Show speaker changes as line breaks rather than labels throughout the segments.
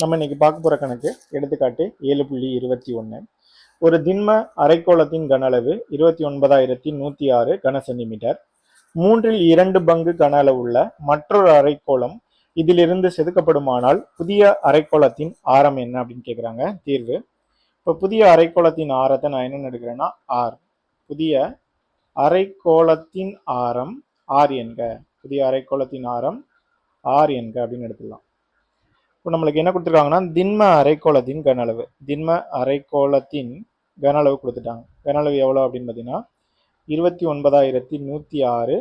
நம்ம இன்னைக்கு பார்க்க போகிற கணக்கு எடுத்துக்காட்டு ஏழு புள்ளி இருபத்தி ஒன்று ஒரு திண்ம அரைக்கோளத்தின் கன அளவு இருபத்தி ஒன்பதாயிரத்தி நூற்றி ஆறு கன சென்டிமீட்டர். மூன்றில் இரண்டு பங்கு கன அளவு உள்ள மற்றொரு அரைக்கோளம் இதிலிருந்து செதுக்கப்படுமானால் புதிய அரைக்கோளத்தின் ஆரம் என்ன அப்படின்னு கேட்குறாங்க தீர்வு. இப்போ புதிய அரைக்கோளத்தின் ஆரத்தை நான் என்னென்னு எடுக்கிறேன்னா? ஆர் புதிய அரைக்கோளத்தின் ஆரம் ஆர் என்க. புதிய அரைக்கோளத்தின் ஆரம் ஆர் என்க அப்படின்னு எடுத்துக்கலாம் இப்போ நம்மளுக்கு என்ன கொடுத்துருக்காங்கன்னா திண்ம அரைக்கோளத்தின் கன அளவு. திண்ம அரைக்கோளத்தின் கன அளவு கொடுத்துட்டாங்க. கன அளவு எவ்வளோ அப்படின்னு பார்த்தீங்கன்னா இருபத்தி ஒன்பதாயிரத்தி நூற்றி ஆறு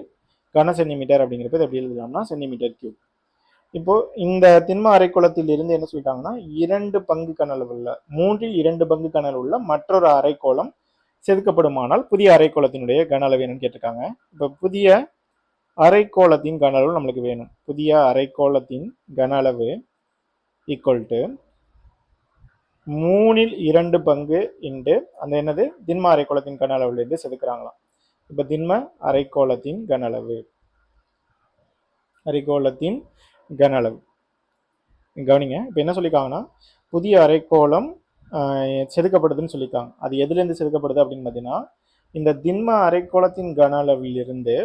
கன சென்டிமீட்டர் அப்படிங்கிறப்ப எப்படி எழுதலாம்னா சென்டிமீட்டர் கியூப் இப்போ இந்த திண்ம அரைக்கோளத்தில் இருந்து என்ன சொல்லிட்டாங்கன்னா இரண்டு பங்கு கனல் உள்ள மூன்றில் இரண்டு பங்கு கனல் உள்ள மற்றொரு அரைக்கோளம் செதுக்கப்படுமானால் புதிய அரைக்கோளத்தினுடைய கன அளவு என்னன்னு கேட்டிருக்காங்க. இப்போ புதிய அரைக்கோளத்தின் கன அளவு நம்மளுக்கு வேணும். புதிய அரைக்கோளத்தின் கன அளவு ஈக்குவல் டு மூணில் இரண்டு பங்கு இன்டு அந்த என்னது? திண்ம அரைக்கோளத்தின் கன அளவுலேருந்து செதுக்குறாங்களாம். இப்போ திண்ம அரைக்கோளத்தின் கன அளவு. அரைக்கோளத்தின் கன அளவு. கவனிங்க இப்போ என்ன சொல்லியிருக்காங்கன்னா புதிய அரைக்கோளம் செதுக்கப்படுதுன்னு சொல்லியிருக்காங்க அது எதுலேருந்து செதுக்கப்படுது அப்படின்னு பார்த்தீங்கன்னா இந்த திண்ம அரைக்கோளத்தின் கன அளவிலிருந்து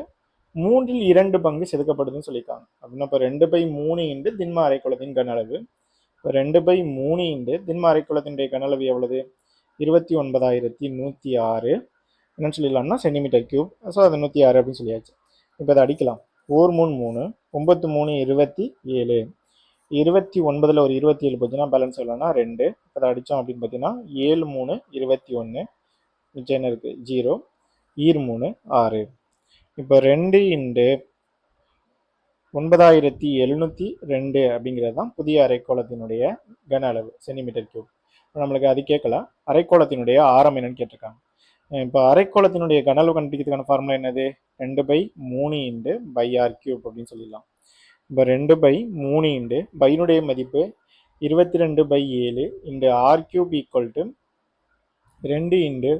மூன்றில் இரண்டு பங்கு செதுக்கப்படுதுன்னு சொல்லியிருக்காங்க அப்படின்னா இப்போ ரெண்டு பை மூணு இண்டு திண்ம அரைக்கோளத்தின் கன அளவு. இப்போ ரெண்டு பை மூணு இண்டு திண்ம அரைக்கோளத்தினுடைய கன எவ்வளவு? இருபத்தி ஒன்பதாயிரத்தி நூற்றி ஆறு. என்னன்னு சொல்லிடலாம்னா சென்டிமீட்டர் கியூப் ஸோ அது நூற்றி ஆறு அப்படின்னு சொல்லியாச்சு. இப்போ அதை அடிக்கலாம். ஓர் மூணு மூணு ஒம்பத்து மூணு இருபத்தி ஏழு. இருபத்தி ஒன்பதில் ஒரு இருபத்தி ஏழு போச்சுன்னா பேலன்ஸ் எவ்வளோனா ரெண்டு. அதை அடித்தோம் அப்படின்னு பார்த்தீங்கன்னா ஏழு மூணு இருபத்தி ஒன்று மிச்சம் என்ன இருக்குது ஜீரோ ஈர் மூணு ஆறு. இப்போ ரெண்டு இண்டு ஒன்பதாயிரத்தி எழுநூற்றி ரெண்டு அப்படிங்கிறது தான் புதிய அரைக்கோளத்தினுடைய கன அளவு சென்டிமீட்டர் கியூப் இப்போ நம்மளுக்கு அது கேட்கல அரைக்கோளத்தினுடைய ஆரம் என்னன்னு கேட்டிருக்காங்க. இப்போ அரைக்கோளத்தினுடைய கன அளவு கண்டுபிடிக்கிறதுக்கான ஃபார்முலா என்னது? ரெண்டு பை மூணு இண்டு பை ஆர் கியூப் அப்படின்னு சொல்லிடலாம். இப்போ ரெண்டு பை மூணு இண்டு பையனுடைய மதிப்பு இருபத்தி ரெண்டு பை ஏழு into R cube equal to ரெண்டு இண்டு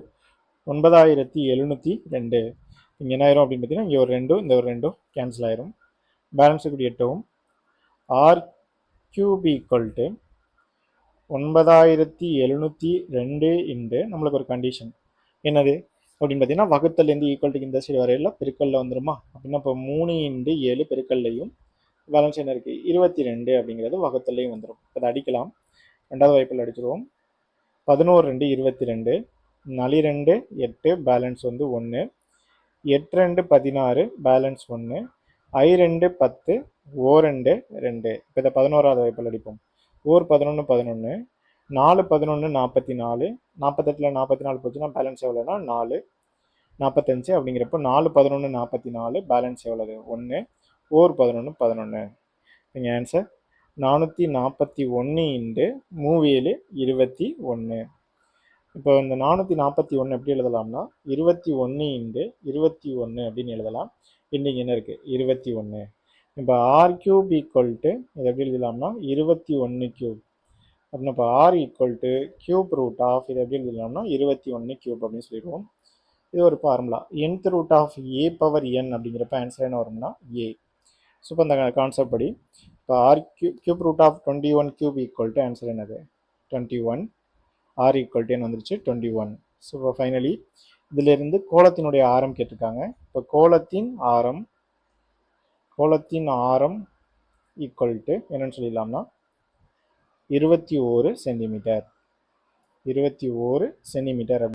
ஒன்பதாயிரத்தி எழுநூற்றி ரெண்டு. இங்கே என்ன ஆயிரும் அப்படின்னு பார்த்தீங்கன்னா இங்கே ஒரு ரெண்டும் இந்த ஒரு ரெண்டும் கேன்சல் ஆயிரும். பேலன்ஸ் இப்படி எட்டவும். ஆர் கியூப் ஈக்குவல் டு ஒன்பதாயிரத்தி எழுநூற்றி ரெண்டு இன்று நம்மளுக்கு ஒரு கண்டிஷன் என்னது? அப்படின்னு பார்த்தீங்கன்னா வகுத்தல்லேருந்து ஈக்குவல் இந்த சைடு வரையில பெருக்கல்ல வந்துருமா? அப்படின்னா இப்போ மூணு இண்டு ஏழு பெருக்கல்லையும் பேலன்ஸ் என்ன இருக்குது இருபத்தி ரெண்டு அப்படிங்கிறது வகுத்தல்லையும் வந்துடும் இப்போ அதை அடிக்கலாம். ரெண்டாவது வாய்ப்பில் அடிச்சிருவோம். பதினோரு ரெண்டு இருபத்தி ரெண்டு. நளி ரெண்டு எட்டு பேலன்ஸ் வந்து ஒன்று எட்டு ரெண்டு பதினாறு பேலன்ஸ் ஒன்று ஐ ரெண்டு பத்து ஓ ரெண்டு ரெண்டு. இப்போ இதை பதினோராவது வாய்ப்பில் அடிப்போம். ஓர் பதினொன்று பதினொன்று நாலு பதினொன்று நாற்பத்தி நாலு நாற்பத்தெட்டில் நாற்பத்தி நாலு போச்சுன்னா பேலன்ஸ் எவ்வளோனா நாலு. நாற்பத்தஞ்சு அப்படிங்கிறப்போ நாலு பதினொன்று நாற்பத்தி நாலு பேலன்ஸ் எவ்வளவு? ஒன்று ஓர் பதினொன்று பதினொன்று நீங்கள் ஆன்சர் நானூற்றி நாற்பத்தி ஒன்று இண்டு மூவேழு இருபத்தி ஒன்று இப்போ இந்த நானூற்றி நாற்பத்தி ஒன்று எப்படி எழுதலாம்னா இருபத்தி ஒன்று இண்டு இருபத்தி ஒன்று அப்படின்னு எழுதலாம். இன்னைக்கு என்ன இருக்குது இருபத்தி ஒன்று இப்போ ஆர் கியூப் ஈக்குவல் டு இதை எப்படி எழுதலாம்னா இருபத்தி ஒன்று கியூப் அப்படின்னா இப்போ R equal to cube root of இதை எப்படி எழுதலாம்னா இருபத்தி ஒன்று கியூப் அப்படின்னு சொல்லிடுவோம். இது ஒரு formula nth root of A power N அப்படிங்கிறப்ப ஆன்சர் என்ன வரும்னா ஏ ஸோ இப்போ அந்த கான்செப்ட் படி இப்போ R Q cube root of twenty one cube equal to answer என்னது? Twenty one R equal to என்ன வந்துருச்சு டுவெண்ட்டி ஒன் ஸோ இப்போ ஃபைனலி இதிலிருந்து கோலத்தினுடைய ஆரம் கேட்டிருக்காங்க. இப்போ கோலத்தின் ஆரம் கோலத்தின் ஆரம் ஈக்குவல் டு என்னன்னு சொல்லிடலாம்னா இருபத்தி ஓரு சென்டிமீட்டர் இருபத்தி ஓரு சென்டிமீட்டர்